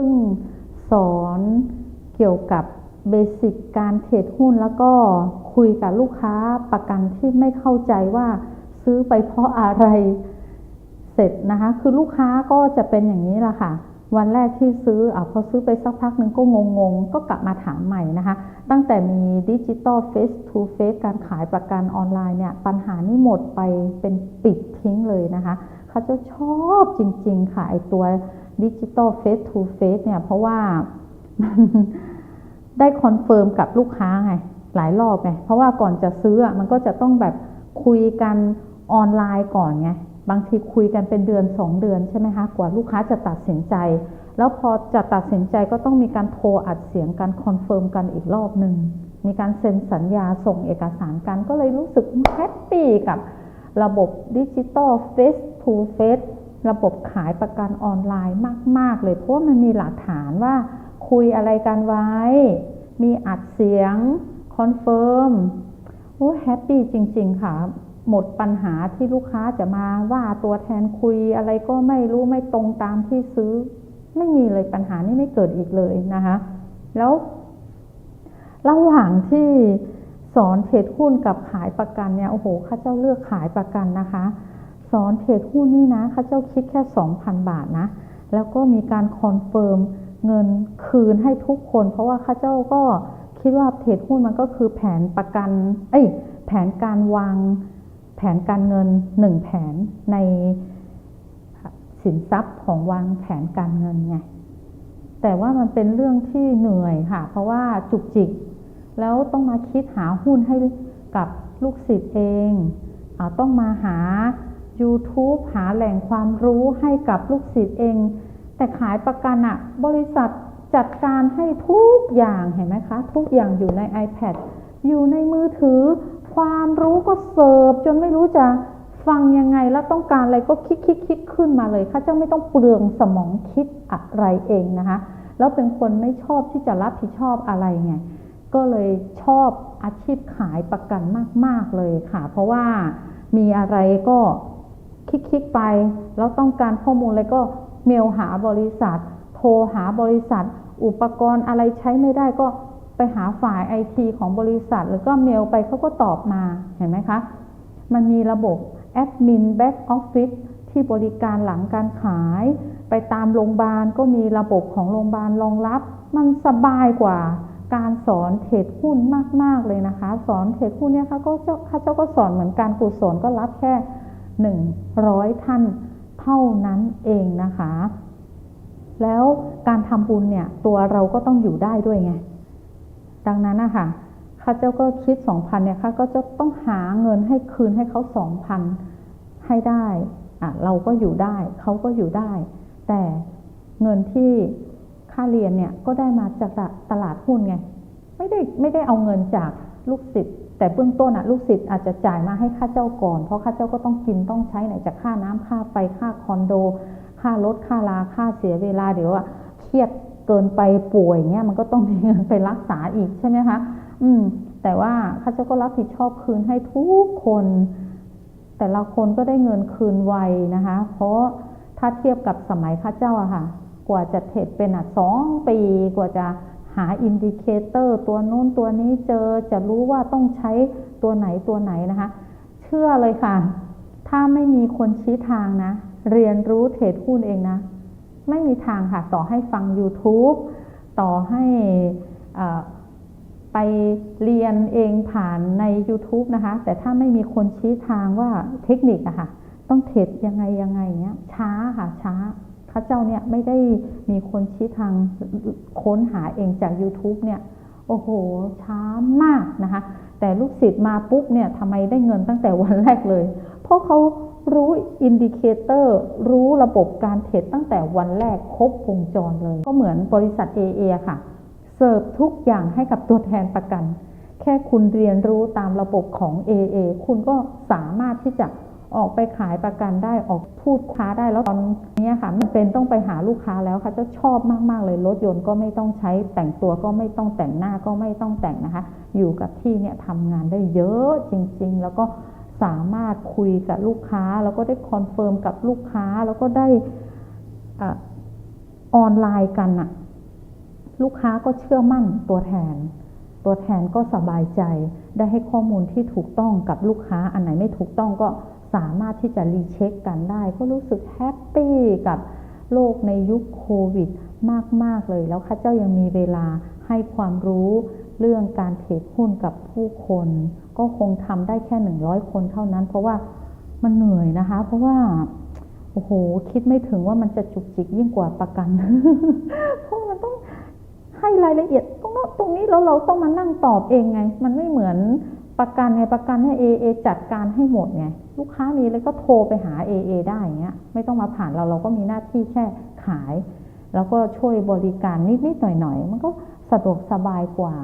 ซึ่งสอนเกี่ยวกับเบสิกการเทรดหุ้นแล้วก็คุยกับลูกค้าประกันที่ไม่เข้าใจว่าซื้อไปเพราะอะไรเสร็จนะคะ คือลูกค้าก็จะเป็นอย่างนี้แหละค่ะ วันแรกที่ซื้ออพอซื้อไปสักพักหนึ่งก็งงๆ ก็กลับมาถามใหม่นะคะ ตั้งแต่มีดิจิตอลเฟสทูเฟสการขายประกันออนไลน์เนี่ย ปัญหานี้หมดไปเป็นปิดทิ้งเลยนะคะ เขาจะชอบจริงๆค่ะไอตัว ดิจิตอลเฟสทูเฟสเนี่ย เพราะว่าได้คอนเฟิร์มกับลูกค้าไง หลายรอบไง เพราะว่าก่อนจะซื้อมันก็จะต้องแบบคุยกันออนไลน์ก่อนไง บางทีคุยกันเป็นเดือนสองเดือนใช่ไหมคะ กว่าลูกค้าจะตัดสินใจ แล้วพอจะตัดสินใจก็ต้องมีการโทรอัดเสียงกันคอนเฟิร์มกันอีกรอบหนึ่งมีการเซ็นสัญญาส่งเอกสารกันก็เลยรู้สึกแฮปปี้กับระบบดิจิตอลเฟสทูเฟส ระบบขายประกันออนไลน์มาก ๆ เลยเพราะว่ามันมีหลักฐานว่าคุยอะไรกันไว้ มีอัดเสียงคอนเฟิร์มโอ้แฮปปี้จริง ๆ ค่ะ หมดปัญหาที่ลูกค้าจะมาว่าตัวแทนคุยอะไรก็ไม่รู้ไม่ตรงตามที่ซื้อ ไม่มีเลยปัญหานี้ไม่เกิดอีกเลยนะคะ แล้ว ระหว่างที่สอนเทรดหุ้นกับขายประกันเนี่ยโอ้โหข้าเจ้าเลือกขายประกันนะคะ สอนเทรดหุ้นนี่นะข้าเจ้าคิดแค่ 2,000 บาทนะ แล้วก็มีการคอนเฟิร์มเงินคืนให้ทุกคน เพราะว่าข้าเจ้าก็คิดว่าเทรดหุ้นมันก็คือแผนประกัน เอ้ย แผนการวางแผนการเงินหนึ่งแผนในสินทรัพย์ของวางแผนการเงินไง แต่ว่ามันเป็นเรื่องที่เหนื่อยค่ะ เพราะว่าจุกจิก แล้วต้องมาคิดหาหุ้นให้กับลูกศิษย์เองอต้องมาหา YouTube หาแหล่งความรู้ให้กับลูกศิษย์เอง แต่ขายประกันอะบริษัทจัดการให้ทุกอย่างเห็นไหมคะ ทุกอย่างอยู่ใน iPad อยู่ในมือถือ ความรู้ก็เสิร์ฟจนไม่รู้จะฟังยังไงแล้วต้องการอะไรก็คิดคิดคิดขึ้นมาเลยข้าเจ้าไม่ต้องเปลืองสมองคิดอะไรเองนะคะ แล้วเป็นคนไม่ชอบที่จะรับผิดชอบอะไรไงก็เลยชอบอาชีพขายประกันมาก ๆ เลยค่ะ เพราะว่ามีอะไรก็ คลิกๆไปแล้วต้องการข้อมูลอะไรก็เมลหาบริษัท โทรหาบริษัท อุปกรณ์อะไรใช้ไม่ได้ก็ไปหาฝ่ายไอทีของบริษัท หรือก็เมลไปเขาก็ตอบมาเห็นไหมคะ มันมีระบบแอดมินแบ็กออฟฟิศที่บริการหลังการขาย ไปตามโรงพยาบาลก็มีระบบของโรงพยาบาลรองรับ มันสบายกว่าการสอนเทรดหุ้นมาก ๆ เลยนะคะ สอนเทรดหุ้นเนี่ยค่ะก็เจ้าข้าเจ้าก็สอนเหมือนการกุศลก็รับแค่ หนึ่งร้อยท่านเท่านั้นเองนะคะ แล้วการทำบุญเนี่ยตัวเราก็ต้องอยู่ได้ด้วยไง ดังนั้นนะคะข้าเจ้าก็คิดสองพันเนี่ยข้าก็จะต้องหาเงินให้คืนให้เขาสองพันให้ได้อะเราก็อยู่ได้เขาก็อยู่ได้ แต่เงินที่ค่าเรียนเนี่ยก็ได้มาจากตลาดหุ้นไง ไม่ได้ไม่ได้เอาเงินจากลูกศิษย์ แต่เบื้องต้นอะลูกศิษย์อาจจะจ่ายมาให้ค่าเจ้าก่อน เพราะค่าเจ้าก็ต้องกินต้องใช้ไหนจากค่าน้ำค่าไฟค่าคอนโด ค่ารถค่าลาค่าเสียเวลาเดี๋ยวอะเครียดเกินไปป่วยเงี้ยมันก็ต้องมีเงินไปรักษาอีกใช่ไหมคะอืม แต่ว่าข้าเจ้าก็รับผิดชอบคืนให้ทุกคน แต่ละคนก็ได้เงินคืนไวนะคะ เพราะถ้าเทียบกับสมัยข้าเจ้าอะค่ะ กว่าจะเทรดเป็นอะสองปีกว่าจะ หาอินดิเคเตอร์ตัวนู้นตัวนี้เจอจะรู้ว่าต้องใช้ตัวไหนตัวไหนนะคะ เชื่อเลยค่ะ ถ้าไม่มีคนชี้ทางนะ เรียนรู้เทรดหุ้นเองนะ ไม่มีทางค่ะ ต่อให้ฟัง YouTube ต่อให้ไปเรียนเองผ่านใน YouTube นะคะ แต่ถ้าไม่มีคนชี้ทางว่าเทคนิคอะค่ะ ต้องเทรดยังไงยังไงเนี้ยช้าค่ะช้า ข้าเจ้าเนี่ยไม่ได้มีคนชี้ทางค้นหาเองจาก YouTube เนี่ยโอ้โห ช้ามากนะคะ แต่ลูกศิษย์มาปุ๊บเนี่ยทำไมได้เงินตั้งแต่วันแรกเลย เพราะเขารู้อินดิเคเตอร์รู้ระบบการเทรดตั้งแต่วันแรกครบวงจรเลย ก็เหมือนบริษัท AA ค่ะ เสิร์ฟทุกอย่างให้กับตัวแทนประกัน แค่คุณเรียนรู้ตามระบบของ AA คุณก็สามารถที่จะ ออกไปขายประกันได้ออกพูดค้าได้แล้วตอนนี้ค่ะมันเป็นต้องไปหาลูกค้าแล้วค่ะจะชอบมากๆเลยรถยนต์ก็ไม่ต้องใช้แต่งตัวก็ไม่ต้องแต่งหน้าก็ไม่ต้องแต่งนะคะ อยู่กับที่เนี่ยทำงานได้เยอะจริง ๆ แล้วก็สามารถคุยกับลูกค้า แล้วก็ได้คอนเฟิร์มกับลูกค้าแล้วก็ได้ออนไลน์กันอะลูกค้าก็เชื่อมั่นตัวแทน ตัวแทนก็สบายใจได้ให้ข้อมูลที่ถูกต้องกับลูกค้าอันไหนไม่ถูกต้องก็ สามารถที่จะรีเช็คกันได้ ก็รู้สึกแฮปปี้กับโลกในยุคโควิดมาก ๆ เลย แล้วข้าเจ้ายังมีเวลาให้ความรู้เรื่องการเทรดหุ้นกับผู้คน ก็คงทำได้แค่หนึ่งร้อยคนเท่านั้น เพราะว่ามันเหนื่อยนะคะ เพราะว่าโอ้โห คิดไม่ถึงว่ามันจะจุกจิกยิ่งกว่าประกัน เพราะมันต้องให้รายละเอียดตรงโน้ตรงนี้แล้วเราต้องมานั่งตอบเองไง มันไม่เหมือน ประกันไงประกันเนี่ยเอเอจัดการให้หมดไงลูกค้ามีอะไรก็โทรไปหาเอเอได้อย่างเงี้ยไม่ต้องมาผ่านเราเราก็มีหน้าที่แค่ขาย แล้วก็ช่วยบริการนิดนิดหน่อยหน่อยมันก็สะดวกสบายกว่า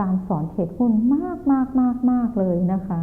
การสอนเทรดหุ้นมากมากมากมากเลยนะคะ